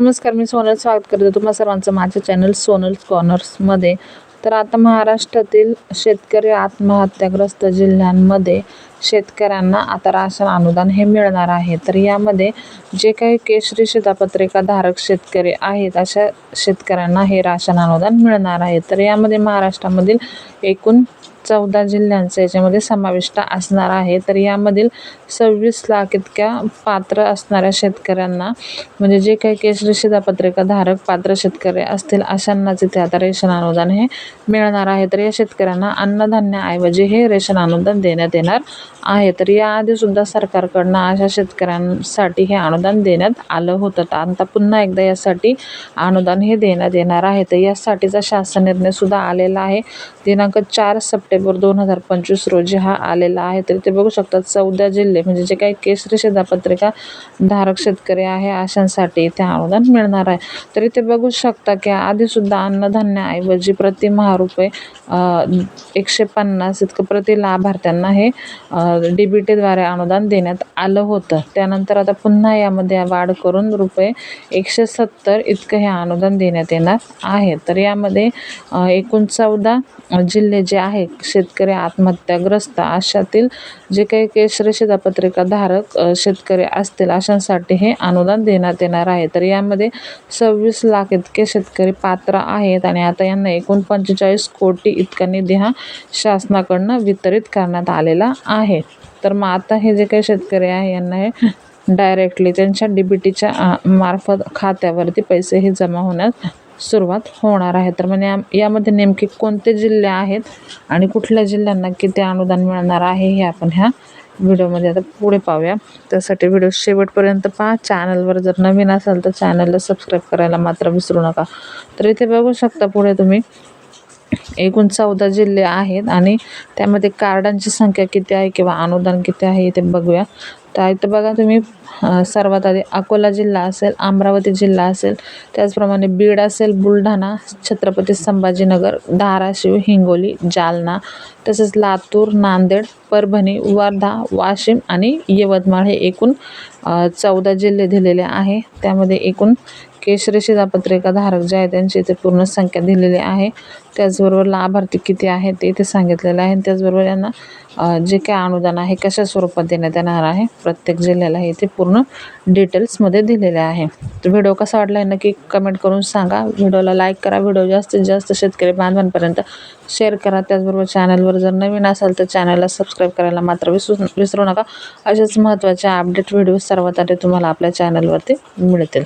नमस्कार मी सोनल स्वागत करते तुम्हा सर्वांचं माझ्या चॅनल सोनल कॉर्नर्समध्ये तर आता महाराष्ट्रातील शेतकरी आत्महत्याग्रस्त जिल्ह्यांमध्ये शेतकऱ्यांना आता राशन अनुदान हे मिळणार आहे. तर यामध्ये जे काही केशरी शिधापत्रिका धारक शेतकरी आहेत अशा शेतकऱ्यांना हे राशन अनुदान मिळणार आहे. तर यामध्ये महाराष्ट्रामधील एकूण चौदा जिल्ह्यांचा याच्यामध्ये समाविष्ट असणार आहे. तर यामधील सव्वीस लाख इतक्या पात्र असणाऱ्या शेतकऱ्यांना म्हणजे जे काही केशरी शिधापत्रिका धारक पात्र शेतकरी असतील अशांनाच इथे आता रेशन अनुदान हे मिळणार आहे. तर या शेतकऱ्यांना अन्नधान्याऐवजी हे रेशन अनुदान देण्यात येणार आहे. तर याआधी सुद्धा सरकारकडनं अशा शेतकऱ्यांसाठी हे अनुदान देण्यात आलं होतं. तर आता पुन्हा एकदा यासाठी अनुदान हे देण्यात येणार आहे. तर यासाठीचा शासन निर्णय सुद्धा आलेला आहे. दिनांक चार सप्टेंबर दोन हजार पंचवीस रोजी हा आलेला आहे. तर ते बघू शकतात चौदा जिल्हे म्हणजे जे काही केसरी शिधापत्रिका धारक शेतकरी आहे अशांसाठी इथे अनुदान मिळणार आहे. तर इथे बघू शकता की आधीसुद्धा अन्नधान्याऐवजी प्रति महारुपये एकशे पन्नास इतकं प्रति लाभार्थ्यांना हे डी बी टीद्वारे अनुदान देण्यात आलं होतं. त्यानंतर आता पुन्हा यामध्ये वाढ करून रुपये एकशे सत्तर इतकं हे अनुदान देण्यात येणार आहे. तर यामध्ये एकूण चौदा जिल्हे जे आहे शेतकरी आत्महत्याग्रस्त. अशातील जे काही केशरी शिधापत्रिका धारक शेतकरी असतील अशांसाठी हे अनुदान देण्यात येणार आहे. तर यामध्ये सव्वीस लाख इतके शेतकरी पात्र आहेत आणि आता यांना एकूण पंचेचाळीस कोटी इतका निधी हा शासनाकडनं वितरित करण्यात आलेला आहे. तर मग आता हे जे काही शेतकरी आहे यांना हे डायरेक्टली त्यांच्या डी बी टीच्या मार्फत खात्यावरती पैसे हे जमा होण्यास सुरुवात होणार आहे. तर म्हणजे यामध्ये नेमके कोणते जिल्हे आहेत आणि कुठल्या जिल्ह्यांना किती अनुदान मिळणार आहे हे आपण ह्या व्हिडिओमध्ये आता पुढे पाहूया. त्यासाठी व्हिडिओ शेवटपर्यंत पहा. चॅनलवर जर नवीन असाल तर चॅनलला सबस्क्राईब करायला मात्र विसरू नका. तर इथे बघू शकता पुढे तुम्ही एकूण चौदा जिल्हे आहेत आणि त्यामध्ये कार्डांची संख्या किती आहे किंवा अनुदान किती आहे इथे बघूया. तर इथं बघा तुम्ही सर्वात आधी अकोला जिल्हा असेल अमरावती जिल्हा असेल त्याचप्रमाणे बीड असेल बुलढाणा छत्रपती संभाजीनगर धाराशिव हिंगोली जालना तसेच लातूर नांदेड परभणी वर्धा वाशिम आणि यवतमाळ हे एकूण चौदा जिल्हे दिलेले आहे. त्यामध्ये एकूण केशरी शिधापत्रिका धारक जे आहे त्यांची इथे पूर्ण संख्या दिलेली आहे. त्याचबरोबर लाभार्थी किती आहेत ते इथे सांगितलेलं आहे. त्याचबरोबर यांना जे काय अनुदान आहे कशा स्वरूपात देण्यात येणार आहे प्रत्येक जिल्ह्याला हे इथे पूर्ण डिटेल्समध्ये दिलेले आहे. तर व्हिडिओ कसा वाटला आहे नक्की कमेंट करून सांगा. व्हिडिओला लाईक करा. व्हिडिओ जास्तीत जास्त शेतकरी बांधवांपर्यंत शेअर करा. त्याचबरोबर चॅनलवर जर नवीन असाल तर चॅनलला सबस्क्राईब करायला मात्र विसरू विसरू नका. असेच महत्त्वाचे अपडेट व्हिडिओ सर्वात आधी तुम्हाला आपल्या चॅनलवरती मिळतील.